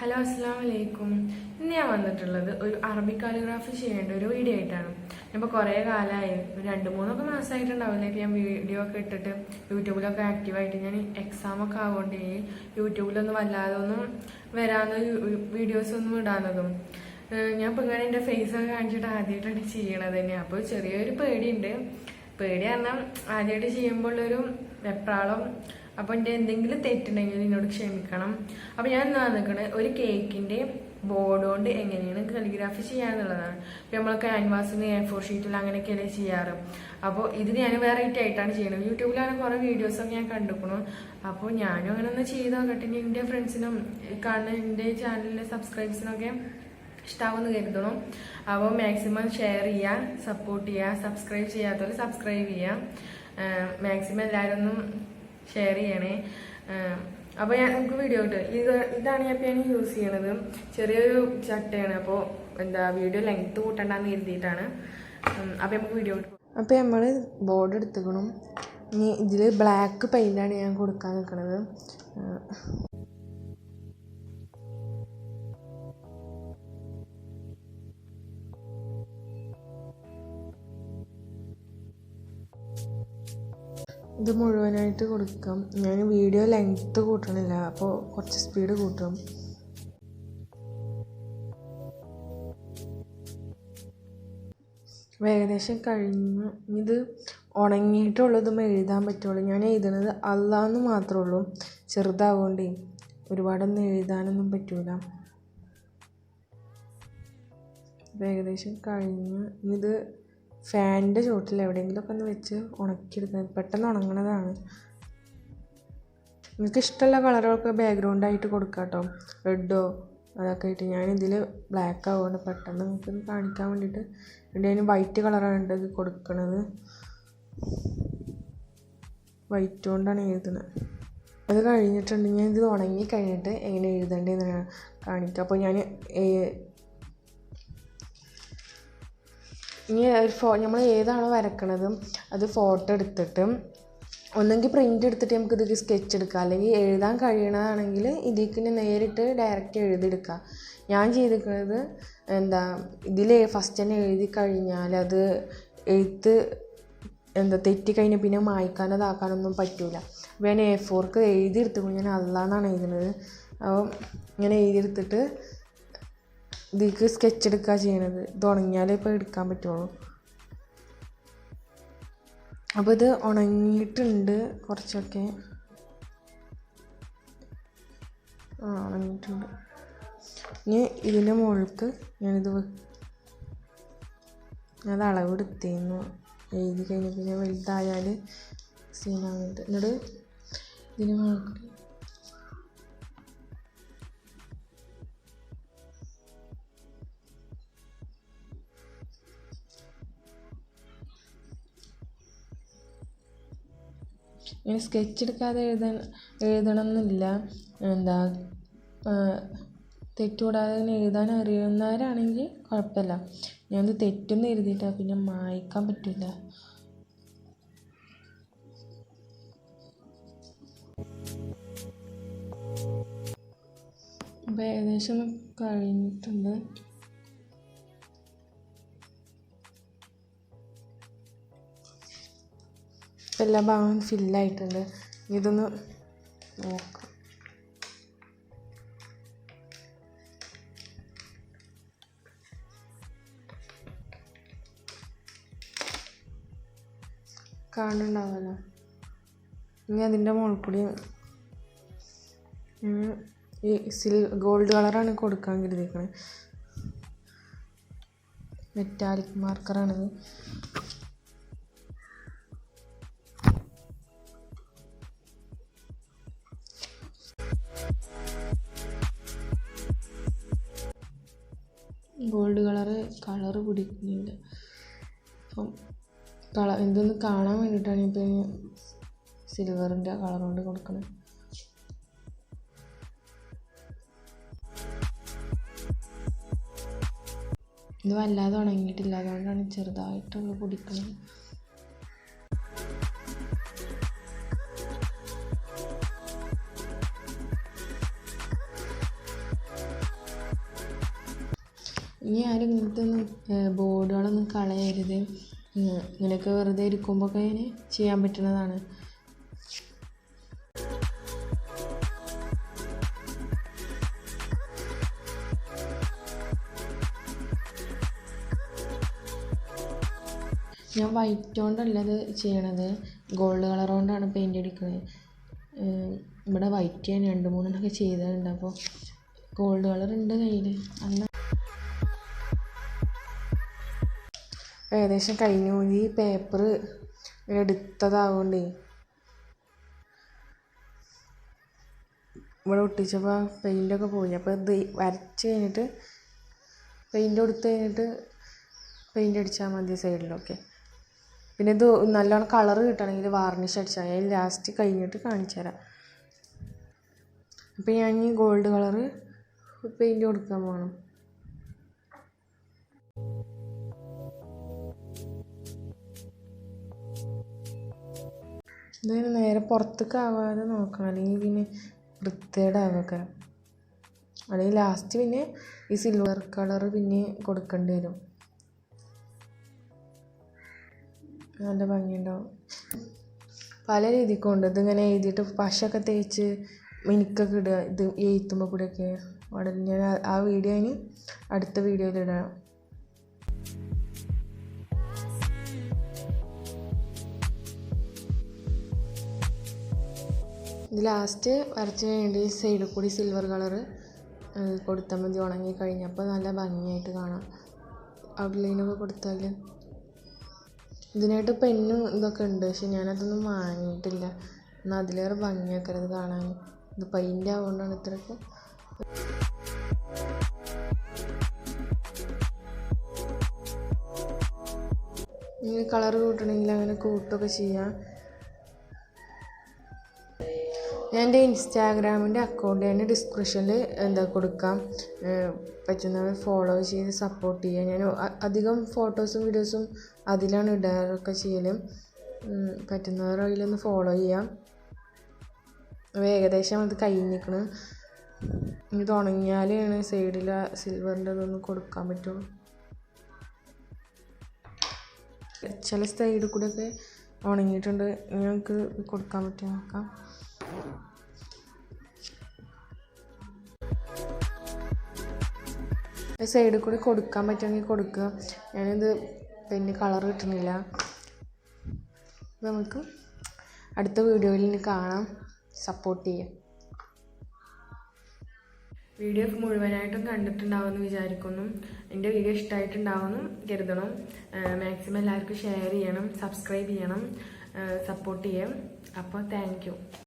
Hello അസ്സാം വലൈക്കും ഇന്ന് ഞാൻ വന്നിട്ടുള്ളത് ഒരു അറബി കാലിഗ്രാഫി ചെയ്യേണ്ട ഒരു വീഡിയോ ആയിട്ടാണ്. ഇപ്പോൾ കുറേ കാലമായി രണ്ട് മൂന്നൊക്കെ മാസമായിട്ടുണ്ടാവില്ല ഞാൻ വീഡിയോ ഒക്കെ ഇട്ടിട്ട് യൂട്യൂബിലൊക്കെ ആക്റ്റീവായിട്ട് ഞാൻ എക്സാമൊക്കെ ആവുകൊണ്ട് യൂട്യൂബിലൊന്നും വല്ലാതെ ഒന്നും വീഡിയോസ് ഒന്നും ഇടാനതും ഞാൻ ഇപ്പം ഇങ്ങനെ എന്റെ ഫേസ് ഒക്കെ കാണിച്ചിട്ട് ആദ്യമായിട്ടാണ് ചെയ്യണത് തന്നെ. അപ്പോൾ ചെറിയൊരു പേടിയുണ്ട്. പേടി കാരണം ആദ്യമായിട്ട് ചെയ്യുമ്പോൾ ഒരു വെപ്രാളം അപ്പോൾ എന്റെ എന്തെങ്കിലും തെറ്റുണ്ടെങ്കിൽ എന്നോട് ക്ഷമിക്കണം. അപ്പോൾ ഞാൻ നിൽക്കണത് ഒരു കേക്കിന്റെ ബോർഡ് കൊണ്ട് എങ്ങനെയാണ് കലിഗ്രാഫി ചെയ്യാന്നുള്ളതാണ്. ഇപ്പോൾ നമ്മൾ ക്യാൻവാസിന് എ ഫോർ ഷീറ്റിൽ അങ്ങനെയൊക്കെയല്ലേ ചെയ്യാറ്. അപ്പോൾ ഇത് ഞാൻ വെറൈറ്റി ആയിട്ടാണ് ചെയ്യുന്നത് യൂട്യൂബിലാണ് കുറേ വീഡിയോസൊക്കെ ഞാൻ കണ്ടുക്കണം അപ്പോൾ ഞാനും അങ്ങനെ ഒന്ന് ചെയ്ത് നോക്കട്ടെ. എന്റെ ഫ്രണ്ട്സിനും കാണുന്ന എന്റെ ചാനലിലെ സബ്സ്ക്രൈബേഴ്സിനൊക്കെ ഇഷ്ടാവുമെന്ന് കരുതണം അപ്പോൾ മാക്സിമം ഷെയർ ചെയ്യുക സപ്പോർട്ട് ചെയ്യുക സബ്സ്ക്രൈബ് ചെയ്യാത്തവർ സബ്സ്ക്രൈബ് ചെയ്യുക. മാക്സിമം എല്ലാവരും ഒന്നും ഷെയർ ചെയ്യണേ. അപ്പോൾ ഞാൻ നമുക്ക് വീഡിയോ ഇട്ട്. ഇത് ഇതാണ് ഞാൻ ഞാൻ യൂസ് ചെയ്യണത്. ചെറിയൊരു ചട്ടയാണ്. അപ്പോൾ എന്താ വീഡിയോ ലെങ്ത് കൂട്ടണ്ടെന്ന് കരുതിയിട്ടാണ്. അപ്പോൾ നമുക്ക് വീഡിയോ ഇട്ട് അപ്പോൾ നമ്മൾ ബോർഡ് എടുത്തുക്കണം ഇനി ഇതിൽ ബ്ലാക്ക് പെയിന്റാണ് ഞാൻ കൊടുക്കാൻ നിൽക്കുന്നത് ഇത് മുഴുവനായിട്ട് കൊടുക്കാം. ഞാൻ വീഡിയോ ലെങ്ത്ത് കൂട്ടണില്ല അപ്പോൾ കുറച്ച് സ്പീഡ് കൂട്ടും. ഏകദേശം കഴിഞ്ഞു. ഇത് ഉണങ്ങിയിട്ടുള്ളതും എഴുതാൻ പറ്റുള്ളൂ. ഞാൻ എഴുതണത് അല്ലാന്ന് മാത്രമേ ഉള്ളൂ. ചെറുതാവുകൊണ്ടേ ഒരുപാടൊന്നും എഴുതാനൊന്നും പറ്റൂല. ഏകദേശം കഴിഞ്ഞു. ഇത് ഫാനിന്റെ ചുവട്ടിൽ എവിടെയെങ്കിലുമൊക്കെ ഒന്ന് വെച്ച് ഉണക്കിയെടുക്കാൻ പെട്ടെന്ന് ഉണങ്ങണതാണ്. നിങ്ങൾക്ക് ഇഷ്ടമുള്ള കളറൊക്കെ ബാക്ക്ഗ്രൗണ്ടായിട്ട് കൊടുക്കാം കേട്ടോ. റെഡോ അതൊക്കെ ആയിട്ട്. ഞാൻ ഇതിൽ ബ്ലാക്ക് ആവുകൊണ്ട് പെട്ടെന്ന് നിങ്ങൾക്ക് കാണിക്കാൻ വേണ്ടിയിട്ട് ഇവിടെ അതിന് വൈറ്റ് കളറാണ് ഇത് കൊടുക്കണത്. വൈറ്റ് കൊണ്ടാണ് എഴുതുന്നത്. അത് കഴിഞ്ഞിട്ടുണ്ടെങ്കിൽ ഇത് ഉണങ്ങി കഴിഞ്ഞിട്ട് എങ്ങനെ എഴുതേണ്ടതെന്ന് കാണിക്കാം. അപ്പോൾ ഞാൻ ഇനി ഒരു ഫോ നമ്മൾ ഏതാണോ വരക്കണത് അത് ഫോട്ടോ എടുത്തിട്ട് ഒന്നെങ്കിൽ പ്രിന്റ് എടുത്തിട്ട് നമുക്കിത് സ്കെച്ച് എടുക്കാം. അല്ലെങ്കിൽ എഴുതാൻ കഴിയണതാണെങ്കിൽ ഇതിലേക്ക് നേരിട്ട് ഡയറക്റ്റ് എഴുതിയെടുക്കാം. ഞാൻ ചെയ്തിരിക്കുന്നത് എന്താ ഇതിൽ ഫസ്റ്റ് തന്നെ എഴുതി കഴിഞ്ഞാൽ അത് എഴുത്ത് എന്താ തെറ്റി കഴിഞ്ഞാൽ പിന്നെ മായ്ക്കാനോ ഇതാക്കാനൊന്നും പറ്റൂല. അപ്പോൾ ഞാൻ എ ഫോർക്ക് എഴുതിയെടുത്തപ്പോൾ ഞാൻ അല്ലാന്നാണ് എഴുതുന്നത്. അപ്പോൾ ഇങ്ങനെ എഴുതിയെടുത്തിട്ട് ഇതിലേക്ക് സ്കെച്ച് എടുക്കുക ചെയ്യണത്. ഇത് ഉണങ്ങിയാലേ ഇപ്പോൾ എടുക്കാൻ പറ്റുള്ളൂ. അപ്പോൾ ഇത് ഉണങ്ങിയിട്ടുണ്ട് കുറച്ചൊക്കെ. ആ ഉണങ്ങിയിട്ടുണ്ട്. ഇനി ഇതിന്റെ മുകൾക്ക് ഞാനിത് ഞാനത് അളവെടുത്തിരുന്നു എഴുതി കഴിഞ്ഞ് പിന്നെ വലുതായാൽ സീനാകുന്നുണ്ട് എന്നിട്ട് ഇതിന് മുകൾക്ക് ഇങ്ങനെ സ്കെച്ച് എടുക്കാതെ എഴുതാൻ എഴുതണം എന്നില്ല എന്താ തെറ്റുകൂടാതെ തന്നെ എഴുതാൻ അറിയുന്നവരാണെങ്കിൽ കുഴപ്പമില്ല. ഞാനത് തെറ്റെന്ന് എഴുതിയിട്ടാണ് പിന്നെ മായ്ക്കാൻ പറ്റില്ല അപ്പോൾ ഏകദേശം കഴിഞ്ഞിട്ടുണ്ട്. എല്ലാ ഭാഗവും ഫില്ലായിട്ടുണ്ട്. ഇതൊന്ന് നോക്കാം. കാണുന്നുണ്ടാവുമല്ലോ. ഇനി അതിന്റെ മുകളിൽ ഈ സിൽ ഗോൾഡ് കളറാണ് കൊടുക്കാൻ കരുതിയിരിക്കണത് മെറ്റാലിക് മാർക്കറാണിത് ഗോൾഡ് കളറ് കളറ് പിടിക്കുന്നില്ല അപ്പം കള എന്തൊന്ന് കാണാൻ വേണ്ടിയിട്ടാണ് ഇപ്പോൾ സിൽവറിന്റെ കളർ കൊണ്ട് കൊടുക്കുന്നത് ഇത് വല്ലാതെ ഉണങ്ങിയിട്ടില്ല. അതുകൊണ്ടാണ് ചെറുതായിട്ടുള്ള പൊടിക്കുന്നത് ഇനി ആരും ഇങ്ങനത്തെ ഒന്നും ബോർഡുകളൊന്നും കളയരുത്. ഇങ്ങനെയൊക്കെ വെറുതെ ഇരിക്കുമ്പോൾ ഒക്കെ ഇങ്ങനെ ചെയ്യാൻ പറ്റുന്നതാണ്. ഞാൻ വൈറ്റ് കൊണ്ടല്ല ഇത് ചെയ്യണത്. ഗോൾഡ് കളർ കൊണ്ടാണ് പെയിന്റ് അടിക്കുന്നത് ഇവിടെ വൈറ്റ് ഞാൻ രണ്ട് മൂന്നെണ്ണമൊക്കെ ചെയ്തിട്ടുണ്ട്. അപ്പോൾ ഗോൾഡ് കളർ ഉണ്ട് കയ്യിൽ അല്ല ഏകദേശം കഴിഞ്ഞു. ഈ പേപ്പർ എടുത്തതാവുകൊണ്ടേ ഇവിടെ ഒട്ടിച്ചപ്പോൾ പെയിന്റൊക്കെ പോയി. അപ്പോൾ ഇത് വരച്ച് കഴിഞ്ഞിട്ട് പെയിന്റ് കൊടുത്ത് കഴിഞ്ഞിട്ട് പെയിന്റ് അടിച്ചാൽ മതി സൈഡിലൊക്കെ പിന്നെ ഇത് നല്ലോണം കളർ കിട്ടണമെങ്കിൽ വാർണിഷ് അടിച്ചാൽ മതി. ലാസ്റ്റ് കഴിഞ്ഞിട്ട് കാണിച്ചു തരാം. അപ്പോൾ ഞാൻ ഈ ഗോൾഡ് കളറ് പെയിന്റ് കൊടുക്കാൻ പോകണം ഇതിന് നേരെ പുറത്തേക്ക് ആവാതെ നോക്കണം. അല്ലെങ്കിൽ പിന്നെ വൃത്തികേടാവൊക്കെ. അല്ലെങ്കിൽ ലാസ്റ്റ് പിന്നെ ഈ സിൽവർ കളർ പിന്നെ കൊടുക്കേണ്ടി വരും. നല്ല ഭംഗിയുണ്ടാവും. പല രീതിക്കും ഉണ്ട്. ഇതിങ്ങനെ എഴുതിയിട്ട് പശയൊക്കെ തേച്ച് മിനുക്കൊക്കെ ഇടുക. ഇത് എഴുത്തുമ്പോൾ കൂടെയൊക്കെ. ഉടനെ ഞാൻ ആ വീഡിയോ ഇനി അടുത്ത വീഡിയോയിൽ ഇടാം. ഇത് ലാസ്റ്റ് വരച്ച് കഴിഞ്ഞിട്ട് ഈ സൈഡിൽ കൂടി സിൽവർ കളറ് കൊടുത്താൽ മതി. ഉണങ്ങി കഴിഞ്ഞപ്പോൾ നല്ല ഭംഗിയായിട്ട് കാണാം. ഔട്ട്ലൈനൊക്കെ കൊടുത്താൽ ഇതിനായിട്ട് പെന്നും ഇതൊക്കെ ഉണ്ട്. പക്ഷെ ഞാനതൊന്നും വാങ്ങിയിട്ടില്ല. എന്നാൽ അതിലേറെ ഭംഗിയാക്കരുത് കാണാൻ. ഇത് പെയിന്റ് ആവുകൊണ്ടാണ് ഇത്രയൊക്കെ. ഇങ്ങനെ കളർ കൂട്ടണമെങ്കിൽ അങ്ങനെ കൂട്ടുകയൊക്കെ ചെയ്യാം. ഞാൻ എന്റെ ഇൻസ്റ്റാഗ്രാമിന്റെ അക്കൗണ്ട് ഞാൻ ഡിസ്ക്രിപ്ഷനിൽ എന്താ കൊടുക്കാം പറ്റുന്നവർ ഫോളോ ചെയ്ത് സപ്പോർട്ട് ചെയ്യുക. ഞാൻ അധികം ഫോട്ടോസും വീഡിയോസും അതിലാണ് ഇടാറൊക്കെ ചെയ്യൽ ഉം, പറ്റുന്നവർ അതിലൊന്ന് ഫോളോ ചെയ്യാം. ഏകദേശം അത് കഴിഞ്ഞിരിക്കണം. ഇനി ഇത് ഉണങ്ങിയാലാണ് സൈഡിൽ സിൽവറിന്റെ ഇതൊന്ന് കൊടുക്കാൻ പറ്റുള്ളൂ ചില സൈഡിൽ കൂടെയൊക്കെ ഉണങ്ങിയിട്ടുണ്ട്. നമുക്ക് കൊടുക്കാൻ പറ്റുമോ നോക്കാം. സൈഡിൽ കൂടി കൊടുക്കാൻ പറ്റുമെങ്കിൽ കൊടുക്കുക. ഞാനിത് പിന്നെ കളർ കിട്ടുന്നില്ല. നമുക്ക് അടുത്ത വീഡിയോയിൽ കാണാം. സപ്പോർട്ട് ചെയ്യാം. വീഡിയോ മുഴുവനായിട്ടും കണ്ടിട്ടുണ്ടാവുമെന്ന് വിചാരിക്കുന്നു. എന്റെ വീഡിയോ ഇഷ്ടമായിട്ടുണ്ടാവുമെന്നും കരുതണം. മാക്സിമം എല്ലാവർക്കും ഷെയർ ചെയ്യണം സബ്സ്ക്രൈബ് ചെയ്യണം സപ്പോർട്ട് ചെയ്യാം. അപ്പോൾ താങ്ക്